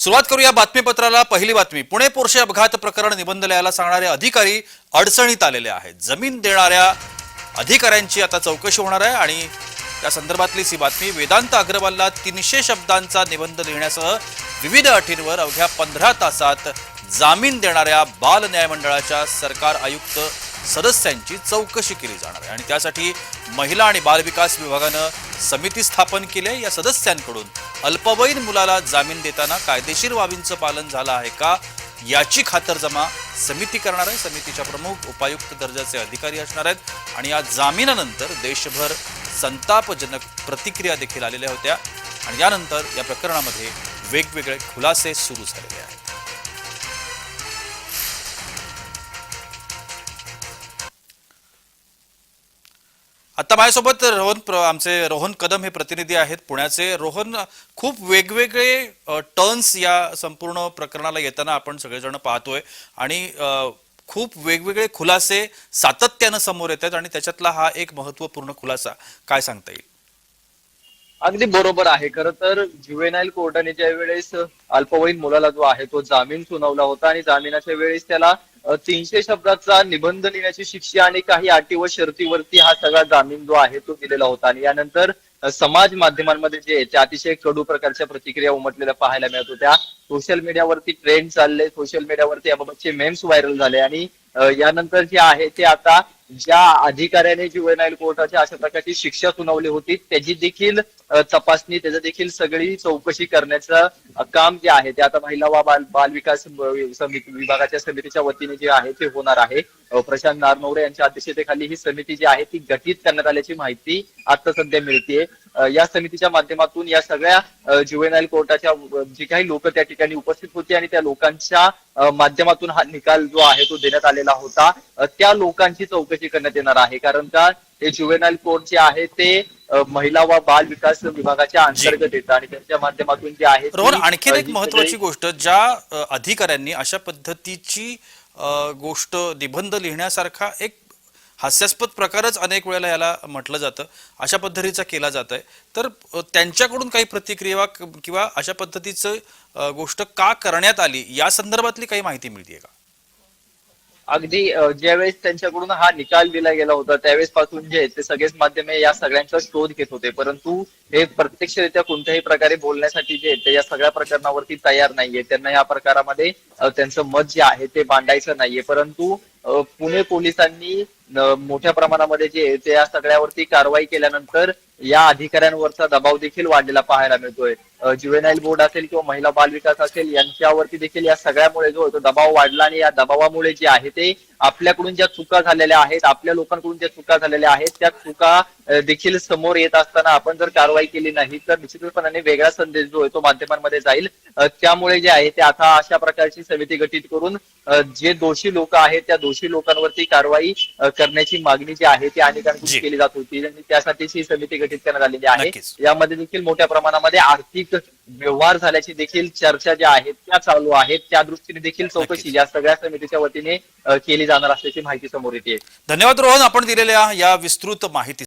सुरुवात करूया बातमीपत्राला. पहिली बातमी पुणे पोर्शे अपघात प्रकरण निबंधलयाला सांगणारे अधिकारी अडचणीत आलेले आहेत. जमीन देणाऱ्या अधिकाऱ्यांची आता चौकशी होणार आहे आणि त्या संदर्भातलीच ही बातमी वेदांत अग्रवालला तीनशे शब्दांचा निबंध लिहिण्यासह विविध अटींवर अवघ्या पंधरा तासात जामीन देणाऱ्या बाल न्याय मंडळाच्या सरकार आयुक्त सदस्यांची चौकशी केली जाणार आहे. आणि त्यासाठी महिला आणि बालविकास विभागानं समिती स्थापन केली आहे. या सदस्यांकडून अल्पवयीन मुलाला जामीन देताना कायदेशीर बाबींचं पालन झालं आहे का याची खातरजमा समिती करणार आहे. समितीच्या प्रमुख उपायुक्त दर्जाचे अधिकारी असणार आहेत. आणि या जामिनानंतर देशभर संतापजनक प्रतिक्रिया देखील आलेल्या होत्या. आणि यानंतर या प्रकरणामध्ये वेगवेगळे खुलासे सुरू झालेले आहेत. आता माझ्यासोबत रोहन आमचे रोहन कदम हे प्रतिनिधी आहेत पुण्याचे. रोहन खूप वेगवेगळे टर्न्स या संपूर्ण प्रकरणाला येताना आपण सगळेजण पाहतोय. आणि खूप वेगवेगळे खुलासे सातत्यानं समोर येत आहेत आणि त्याच्यातला हा एक महत्त्वपूर्ण खुलासा काय सांगता येईल? अगदी बरोबर आहे. खरं तर ज्युएनाईल कोर्टाने ज्या वेळेस अल्पवयीन मुलाला जो आहे तो जामीन सुनावला होता आणि जामिनाच्या वेळेस त्याला तीनशे शब्दाचा निबंध लिहिण्याची शिक्षा आणि काही अटी व शर्तीवरती हा सगळा जामीन जो आहे तो दिलेला होता. आणि यानंतर समाज माध्यमांमध्ये जे त्या अतिशय कडू प्रकारच्या प्रतिक्रिया उमटलेल्या पाहायला मिळत होत्या. सोशल मीडियावरती ट्रेंड चालले. सोशल मीडियावरती याबाबतचे मेम्स व्हायरल झाले. आणि यानंतर जे आहे ते आता ज्या अधिकाऱ्याने जुवेनाईल कोर्टाच्या अशा प्रकारची शिक्षा सुनावली होती त्याची देखील तपासणी त्याचं देखील सगळी चौकशी करण्याचं काम जे आहे ते आता महिला व बाल बाल विकास समिती विभागाच्या समितीच्या वतीने जे आहे ते होणार आहे. प्रशांत नारनवरे यांच्या अध्यक्षतेखाली ही समिती जी आहे ती गठीत करण्यात आल्याची माहिती आता सध्या मिळते या समितीच्या माध्यमातून या सगळ्या ज्युएनाईल कोर्टाच्या जी काही लोक त्या ठिकाणी उपस्थित होती आणि त्या लोकांच्या माध्यमातून हा निकाल जो आहे तो देण्यात आलेला होता त्या लोकांची चौकशी करण्यात येणार आहे. कारण का हे ज्युएनाईल कोर्ट जे आहे ते महिला व बाल विकास विभागाच्या अंतर्गत येतं आणि त्यांच्या माध्यमातून जे आहे ती, रोहन आणखीन एक महत्वाची गोष्ट ज्या अधिकाऱ्यांनी अशा पद्धतीची गोष्ट निबंध लिहिण्यासारखा एक हास्यास्पद प्रकारच अनेक वेळेला याला म्हटलं जातं. अशा पद्धतीचा केला जात आहे तर त्यांच्याकडून काही प्रतिक्रिया किंवा अशा पद्धतीचं गोष्ट का करण्यात आली या संदर्भातली काही माहिती मिळते का? अगदी ज्यावेळेस त्यांच्याकडून हा निकाल दिला गेला होता त्यावेळेस पासून जे ते सगळेच माध्यमे या सगळ्यांचा शोध घेत होते. परंतु हे प्रत्यक्षरित्या कोणत्याही प्रकारे बोलण्यासाठी जे ते या सगळ्या प्रकरणावरती तयार नाहीये. त्यांना या प्रकारामध्ये त्यांचं मत जे आहे ते मांडायचं नाहीये. परंतु पुणे पोलिसांनी मोठ्या प्रमाणामध्ये जे त्या ते या सगळ्यावरती कारवाई केल्यानंतर या अधिकाऱ्यांवरचा दबाव देखील वाढलेला पाहायला मिळतोय. अ, ज्युएनाईल बोर्ड असेल किंवा महिला बाल विकास असेल यांच्यावरती देखील या सगळ्यामुळे जो दबाव वाढला आणि या दबावामुळे जे आहे ते आपल्याकडून ज्या चुका झालेल्या आहेत आपल्या लोकांकडून ज्या चुका झालेल्या आहेत त्या चुका देखील समोर येत असताना आपण जर कारवाई केली नाही तर निश्चितपणाने वेगळा संदेश जो आहे तो माध्यमांमध्ये जाईल त्यामुळे जे आहे ते आता अशा प्रकारची समिती गठीत करून जे दोषी लोक आहेत त्या दोषी लोकांवरती कारवाई करण्याची मागणी जी आहे ती. अनेकांकडून केली जात होती आणि त्यासाठीच ही समिती गठीत करण्यात आलेली आहे. यामध्ये देखील मोठ्या प्रमाणामध्ये आर्थिक व्यवहार झाल्याची देखील चर्चा ज्या आहेत त्या चालू आहेत. त्या दृष्टीने देखील चौकशी. या सगळ्या समितीच्या वतीने केली जाणार असल्याची माहिती समोर येते. धन्यवाद रोहन आपण दिलेल्या या विस्तृत माहिती